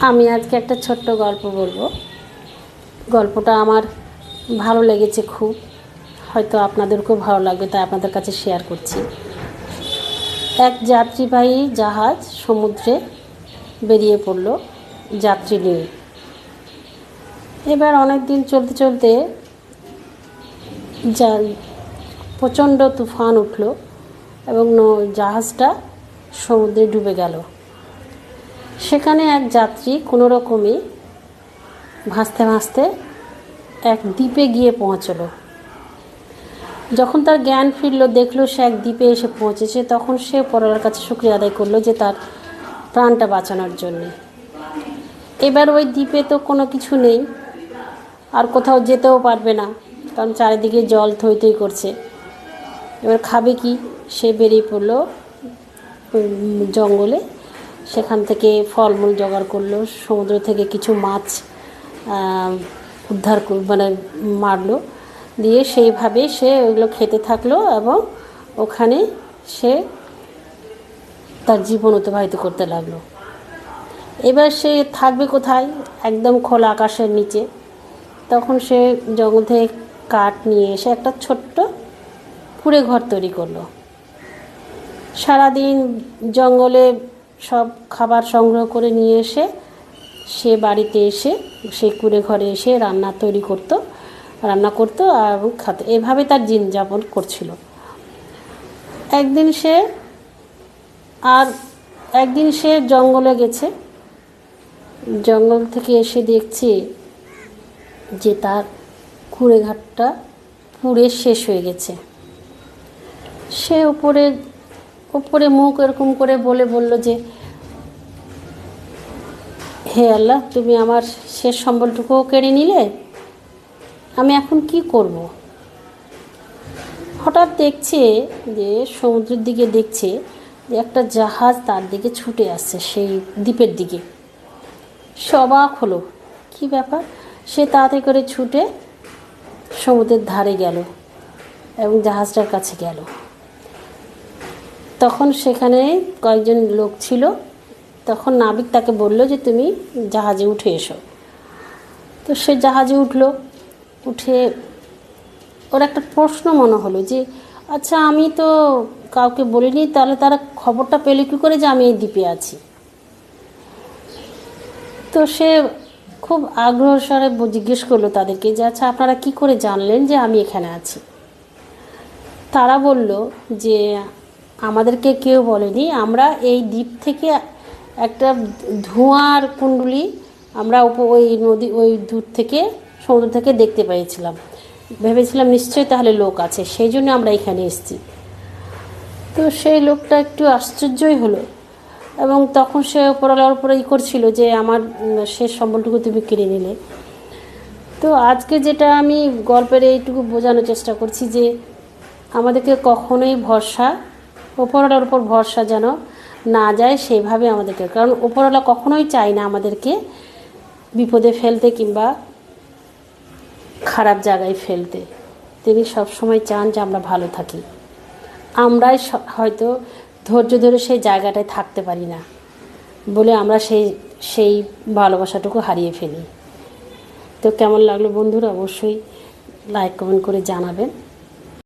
আমি আজকে একটা ছোট্ট গল্প বলব। গল্পটা আমার ভালো লেগেছে খুব। হয়তো আপনাদেরকেও ভালো লাগবে, তাই আপনাদের কাছে শেয়ার করছি। এক যাত্রীবাহী জাহাজ সমুদ্রে বেরিয়ে পড়ল যাত্রী নিয়ে। এবার অনেক দিন চলতে চলতে যা প্রচণ্ড তুফান উঠল এবং জাহাজটা সমুদ্রে ডুবে গেল। সেখানে এক যাত্রী কোনো রকমে ভাসতে ভাসতে এক দ্বীপে গিয়ে পৌঁছলো। যখন তার জ্ঞান ফিরল, দেখল সে এক দ্বীপে এসে পৌঁছেছে, তখন সে পরের কাছে শুক্রিয়া আদায় করল যে তার প্রাণটা বাঁচানোর জন্যে। এবার ওই দ্বীপে তো কোনো কিছু নেই, আর কোথাও যেতেও পারবে না, কারণ চারিদিকে জল থই থই করছে। এবার খাবে কি? সে বেরিয়ে পড়ল জঙ্গলে। সেখান থেকে ফলমূল জোগাড় করল। সমুদ্র থেকে কিছু মাছ উদ্ধার মানে মারলো। দিয়ে সেইভাবে সে ওইগুলো খেতে থাকল এবং ওখানে সে তার জীবন অতিবাহিত করতে লাগল। এবার সে থাকবে কোথায়? একদম খোলা আকাশের নিচে। তখন সে জঙ্গল থেকে কাঠ নিয়ে এসে একটা ছোট্ট কুড়ে ঘর তৈরি করল। সারাদিন জঙ্গলে সব খাবার সংগ্রহ করে নিয়ে এসে সে বাড়িতে এসে, সে কুড়ে ঘরে এসে রান্না তৈরি করতো, রান্না করতো আর খাতো। এভাবে তার দিন যাপন করছিল। একদিন সে আর একদিন সে জঙ্গলে গেছে। জঙ্গল থেকে এসে দেখছে যে তার কুড়ে ঘাটটা পুড়ে শেষ হয়ে গেছে। সে উপরে উপরে মুখ এরকম করে বলে বলল যে, হে আল্লাহ, তুমি আমার শেষ সম্বলটুকুও কেড়ে নিলে? আমি এখন কি করব? হঠাৎ দেখছে যে, সমুদ্রের দিকে দেখছে যে একটা জাহাজ তার দিকে ছুটে আসছে, সেই দ্বীপের দিকে। সে অবাক হলো, কী ব্যাপার? সে তাড়াতাড়ি করে ছুটে সমুদ্রের ধারে গেল এবং জাহাজটার কাছে গেল। তখন সেখানে কয়েকজন লোক ছিল। তখন নাবিক তাকে বলল যে, তুমি জাহাজে উঠে এসো। তো সে জাহাজে উঠল। উঠে ওর একটা প্রশ্ন মনে হলো যে আচ্ছা আমি তো কাউকে বলিনি, তাহলে তারা খবরটা পেলে কী করে যে আমি এই দ্বীপে আছি? তো সে খুব আগ্রহ স্বরে ব- জিজ্ঞেস করল তাদেরকে যে আচ্ছা আপনারা কি করে জানলেন যে আমি এখানে আছি? তারা বলল যে আমাদেরকে কেউ বলেনি। আমরা এই দ্বীপ থেকে একটা ধোঁয়ার কুণ্ডলি আমরা ওই নদী, ওই দূর থেকে, সমুদ্র থেকে দেখতে পেয়েছিলাম। ভেবেছিলাম নিশ্চয়ই তাহলে লোক আছে, সেই জন্য আমরা এখানে এসেছি। তো সেই লোকটা একটু আশ্চর্যই হলো এবং তখন সে ওপরওয়ালার উপরে ই করছিল যে, আমার শেষ সম্বলটুকু তুমি কিনে নিলে। তো আজকে যেটা আমি গল্পের এইটুকু বোঝানোর চেষ্টা করছি যে, আমাদেরকে কখনোই ভরসা ওপরওয়ালার উপর ভরসা যেন না যায় সেইভাবে আমাদেরকে। কারণ ওপরওয়ালা কখনোই চায় না আমাদেরকে বিপদে ফেলতে কিংবা খারাপ জায়গায় ফেলতে। তিনি সবসময় চান যে আমরা ভালো থাকি। আমরাই হয়তো ধৈর্য ধরে সেই জায়গাটায় থাকতে পারি না বলে আমরা সেই সেই ভালোবাসাটুকু হারিয়ে ফেলি। তো কেমন লাগল বন্ধুরা? অবশ্যই লাইক কমেন্ট করে জানাবেন।